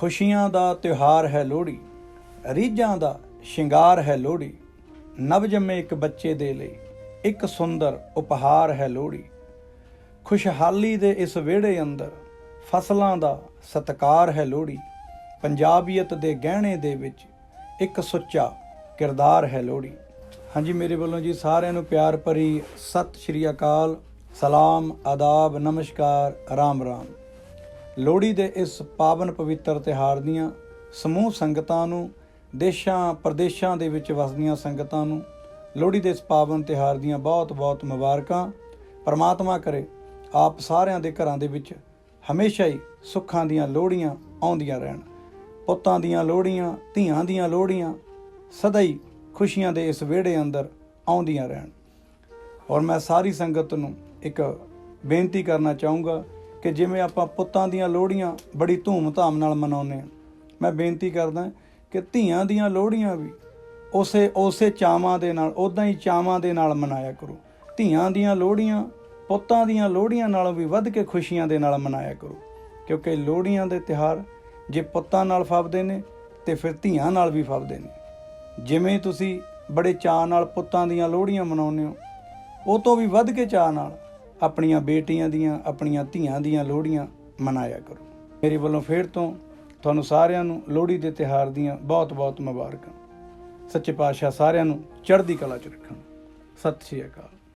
ਖੁਸ਼ੀਆਂ ਦਾ ਤਿਉਹਾਰ ਹੈ ਲੋਹੜੀ, ਰੀਝਾਂ ਦਾ ਸ਼ਿੰਗਾਰ ਹੈ ਲੋਹੜੀ, ਨਵਜੰਮੇ ਇੱਕ ਬੱਚੇ ਦੇ ਲਈ ਇੱਕ ਸੁੰਦਰ ਉਪਹਾਰ ਹੈ ਲੋਹੜੀ। ਖੁਸ਼ਹਾਲੀ ਦੇ ਇਸ ਵਿਹੜੇ ਅੰਦਰ ਫਸਲਾਂ ਦਾ ਸਤਕਾਰ ਹੈ ਲੋਹੜੀ, ਪੰਜਾਬੀਅਤ ਦੇ ਗਹਿਣੇ ਦੇ ਵਿੱਚ ਇੱਕ ਸੁੱਚਾ ਕਿਰਦਾਰ ਹੈ ਲੋਹੜੀ। ਹਾਂਜੀ, ਮੇਰੇ ਵੱਲੋਂ ਜੀ ਸਾਰਿਆਂ ਨੂੰ ਪਿਆਰ ਭਰੀ ਸਤਿ ਸ਼੍ਰੀ ਅਕਾਲ, ਸਲਾਮ, ਆਦਾਬ, ਨਮਸਕਾਰ ਰਾਮ ਰਾਮ ਲੋਹੜੀ ਦੇ ਇਸ ਪਾਵਨ ਪਵਿੱਤਰ ਤਿਹਾਰ ਦੀਆਂ ਸਮੂਹ ਸੰਗਤਾਂ ਨੂੰ, ਦੇਸ਼ਾਂ ਪ੍ਰਦੇਸ਼ਾਂ ਦੇ ਵਿੱਚ ਵਸਦੀਆਂ ਸੰਗਤਾਂ ਨੂੰ, ਲੋਹੜੀ ਦੇ ਇਸ ਪਾਵਨ ਤਿਹਾਰ ਦੀਆਂ ਬਹੁਤ-ਬਹੁਤ ਮੁਬਾਰਕਾਂ। ਪਰਮਾਤਮਾ ਕਰੇ ਆਪ ਸਾਰਿਆਂ ਦੇ ਘਰਾਂ ਦੇ ਵਿੱਚ ਹਮੇਸ਼ਾ ਹੀ ਸੁੱਖਾਂ ਦੀਆਂ ਲੋਹੜੀਆਂ ਆਉਂਦੀਆਂ ਰਹਿਣ। ਪੁੱਤਾਂ ਦੀਆਂ ਲੋਹੜੀਆਂ, ਧੀਆਂ ਦੀਆਂ ਲੋਹੜੀਆਂ ਸਦਾ ਹੀ ਖੁਸ਼ੀਆਂ ਦੇ ਇਸ ਵਿਹੜੇ ਅੰਦਰ ਆਉਂਦੀਆਂ ਰਹਿਣ। ਔਰ ਮੈਂ ਸਾਰੀ ਸੰਗਤ ਨੂੰ ਇੱਕ ਬੇਨਤੀ ਕਰਨਾ ਚਾਹੂੰਗਾ ਕਿ ਜਿਵੇਂ ਆਪਾਂ ਪੁੱਤਾਂ ਦੀਆਂ ਲੋਹੜੀਆਂ ਬੜੀ ਧੂਮ-ਧਾਮ ਨਾਲ ਮਨਾਉਂਦੇ ਹਾਂ। ਮੈਂ ਬੇਨਤੀ ਕਰਦਾ ਕਿ ਧੀਆਂ ਦੀਆਂ ਲੋਹੜੀਆਂ ਵੀ ਉਸੇ ਉਸੇ ਚਾਵਾਂ ਦੇ ਨਾਲ ਉਦਾਂ ਹੀ ਚਾਵਾਂ ਦੇ ਨਾਲ ਮਨਾਇਆ ਕਰੋ। ਧੀਆਂ ਦੀਆਂ ਲੋਹੜੀਆਂ, ਪੁੱਤਾਂ ਦੀਆਂ ਲੋਹੜੀਆਂ ਨਾਲੋਂ ਵੀ ਵੱਧ ਕੇ ਖੁਸ਼ੀਆਂ ਦੇ ਨਾਲ ਮਨਾਇਆ ਕਰੋ। ਕਿਉਂਕਿ ਲੋਹੜੀਆਂ ਦੇ ਤਿਹਾਰ ਜੇ ਪੁੱਤਾਂ ਨਾਲ ਫੱਬਦੇ ਨੇ, ਤੇ ਫਿਰ ਧੀਆਂ ਨਾਲ ਵੀ ਫੱਬਦੇ ਨੇ। ਜਿਵੇਂ ਤੁਸੀਂ ਬੜੇ ਚਾਅ ਨਾਲ ਪੁੱਤਾਂ ਦੀਆਂ ਲੋਹੜੀਆਂ ਮਨਾਉਂਦੇ ਹੋ, ਉਹ ਤੋਂ ਵੀ ਵੱਧ ਕੇ ਚਾਅ ਨਾਲ ਆਪਣੀਆਂ ਬੇਟੀਆਂ ਦੀਆਂ, ਆਪਣੀਆਂ ਧੀਆਂ ਦੀਆਂ ਲੋਹੜੀਆਂ ਮਨਾਇਆ ਕਰੋ। ਮੇਰੇ ਵੱਲੋਂ ਫੇਰ ਤੋਂ ਤੁਹਾਨੂੰ ਸਾਰਿਆਂ ਨੂੰ ਲੋਹੜੀ ਦੇ ਤਿਹਾਰ ਦੀਆਂ ਬਹੁਤ-ਬਹੁਤ ਮੁਬਾਰਕਾਂ। ਸੱਚੇ ਪਾਤਸ਼ਾਹ ਸਾਰਿਆਂ ਨੂੰ ਚੜ੍ਹਦੀ ਕਲਾ ਚ ਰੱਖਣ। ਸਤਿ ਸ਼੍ਰੀ ਅਕਾਲ।